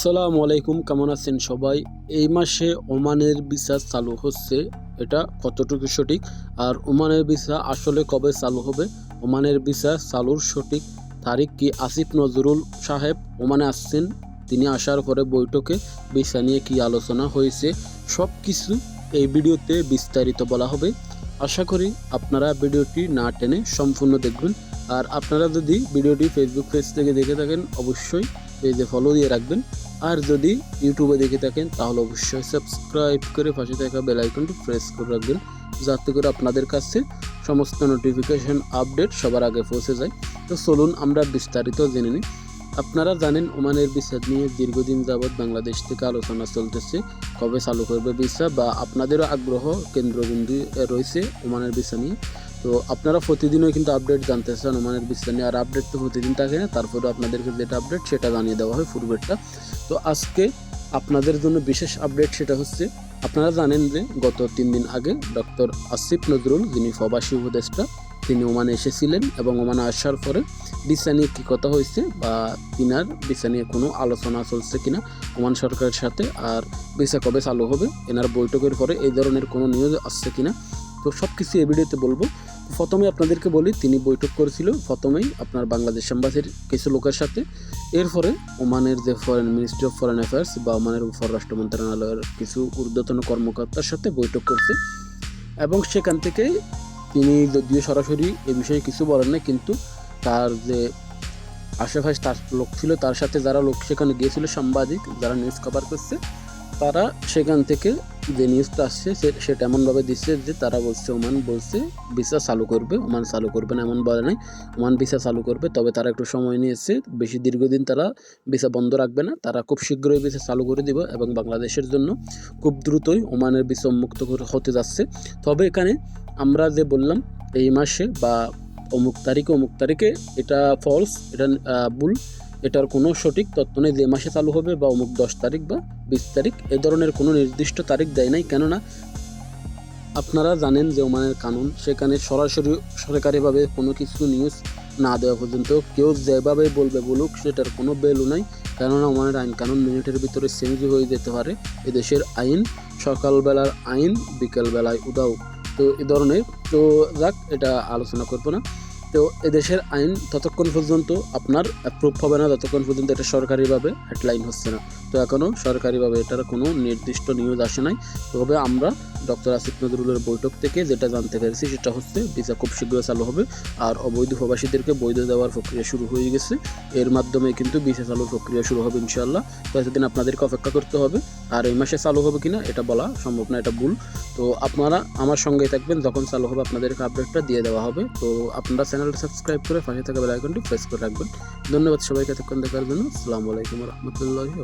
সালাম আলাইকুম, কেমন আছেন সবাই? এই মাসে ওমানের ভিসা চালু হচ্ছে। এটা কতটুকু সঠিক? আর ওমানের ভিসা আসলে কবে চালু হবে? ওমানের ভিসা চালুর সঠিক তারিখ কি? আসিফ নজরুল সাহেব ওমানে আসছেন। তিনি আসার পরে বৈঠকে ভিসা নিয়ে কি আলোচনা হয়েছে? সব কিছু এই ভিডিওতে বিস্তারিত বলা হবে। আশা করি আপনারা ভিডিওটি না টেনে সম্পূর্ণ দেখবেন। আর আপনারা যদি ভিডিওটি ফেসবুক পেজ থেকে দেখে থাকেন, অবশ্যই পেজে ফলো দিয়ে রাখবেন। আর যদি ইউটিউবে দেখে থাকেন, তাহলে অবশ্যই সাবস্ক্রাইব করে পাশে থাকা বেল আইকনটি প্রেস করে রাখবেন, যাতে করে আপনাদের কাছে সমস্ত নোটিফিকেশন আপডেট সবার আগে পৌঁছে যায়। তো চলুন আমরা বিস্তারিত জেনে নিই। আপনারা জানেন, ওমানের ভিসা নিয়ে দীর্ঘদিন যাবৎ বাংলাদেশ থেকে আলোচনা চলতেছে। কবে চালু করবে ভিসা বা আপনাদেরও আগ্রহ কেন্দ্রবিন্দু রয়েছে ওমানের ভিসা নিয়ে? তো আপনারা প্রতিদিনই কিন্তু আপডেট জানতে চান ওমানের নিয়ে। আর আপডেট তো প্রতিদিন থাকে না তারপরে আপনাদেরকে যেটা আপডেট সেটা জানিয়ে দেওয়া হয় পূর্বেরটা তো আজকে আপনাদের জন্য বিশেষ আপডেট সেটা হচ্ছে, আপনারা জানেন যে গত তিন দিন আগে ডক্টর আসিফ নজরুল, যিনি প্রবাসী উপদেষ্টা, তিনি ওমানে এসেছিলেন এবং ওমানে আসার পরে ভিসা নিয়ে কী কথা হয়েছে বা তিনার ভিসা নিয়ে কোনো আলোচনা চলছে কিনা ওমান সরকারের সাথে আর ভিসা কবে চালু হবে, এনার বৈঠকের পরে এই ধরনের কোনো নিউজ আসছে কিনা, তো সব কিছু এই ভিডিওতে বলব। প্রথমে আপনাদেরকে বলি, তিনি বৈঠক করেছিল, প্রথমেই আপনার বাংলাদেশ এম্বাসির কিছু লোকের সাথে। এরপরে ওমানের যে foreign ministry of foreign affairs বা ওমানের পররাষ্ট্র মন্ত্রণালয়ের কিছু ঊর্ধ্বতন কর্মকর্তার সাথে বৈঠক করছে। এবং সেখান থেকে তিনি যদিও সরাসরি এ বিষয়ে কিছু বলেন না কিন্তু তার যে আশেপাশে তার লোক ছিল, তার সাথে যারা লোক সেখানে গিয়েছিল, সাংবাদিক, যারা নিউজ কভার করছে তারা সেখান থেকে যে নিউজটা আসছে সেটা এমনভাবে দিচ্ছে যে তারা বলছে, ওমান বলছে ভিসা চালু করবে, ওমান চালু করবে না এমন বলে নাই। ওমান ভিসা চালু করবে, তবে তারা একটু সময় নিয়েছে, বেশি দীর্ঘদিন তারা ভিসা বন্ধ রাখবে না। তারা খুব শীঘ্রই ভিসা চালু করে দিব এবং বাংলাদেশের জন্য খুব দ্রুতই ওমানের ভিসা উন্মুক্ত হতে যাচ্ছে। তবে এখানে আমরা যে বললাম, এই মাসে বা অমুক তারিখে অমুক তারিখে এটা ফলস এটা ভুল। এটার কোনো সঠিক তথ্য নেই যে মাসে চালু হবে বা অমুক দশ তারিখ বা বিশ তারিখ। এ ধরনের কোনো নির্দিষ্ট তারিখ দেয় নাই, কেননা আপনারা জানেন যে ওমানের কানুন, সেখানে সরাসরি সরকারিভাবে কোনো কিছু নিউজ না দেওয়া পর্যন্ত কেউ যেভাবে বলবে বলুক, সেটার কোনো ভ্যালু নাই। কেননা ওমানের আইন কানুন মিনিটের ভিতরে চেঞ্জ হয়ে যেতে পারে। এদেশের আইন সকালবেলার আইন, বিকেলবেলায় উদাও তো এ ধরনের, তো যাক, এটা আলোচনা করব না। তো এদেশের আইন ততক্ষণ পর্যন্ত আপনার অ্যাপ্রুভ হবে না, ততক্ষণ পর্যন্ত এটা সরকারিভাবে হেডলাইন হচ্ছে না। তো এখনও সরকারিভাবে এটার কোনো নির্দিষ্ট নিউজ আসে নাই। তবে আমরা ডক্টর আসিফ নজরুলের বৈঠক থেকে যেটা জানতে পেরেছি সেটা হচ্ছে ভিসা খুব শীঘ্র চালু হবে। আর অবৈধ প্রবাসীদেরকে বৈধ দেওয়ার প্রক্রিয়া শুরু হয়ে গেছে। এর মাধ্যমে কিন্তু ভিসা চালুর প্রক্রিয়া শুরু হবে ইনশাল্লাহ তো এতদিন আপনাদেরকে অপেক্ষা করতে হবে, আর এই মাসে চালু হবে কিনা এটা বলা সম্ভব না, এটা ভুল। তো আপনারা আমার সঙ্গেই থাকবেন, যখন চালু হবে আপনাদেরকে আপডেটটা দিয়ে দেওয়া হবে। তো আপনারা চ্যানেলটা সাবস্ক্রাইব করে পাশে থাকা বেল আইকনটি প্রেস করে রাখবেন। ধন্যবাদ সবাইকে, এতক্ষণ দেখার জন্য। আসসালামু আলাইকুম রহমতুল্লাহি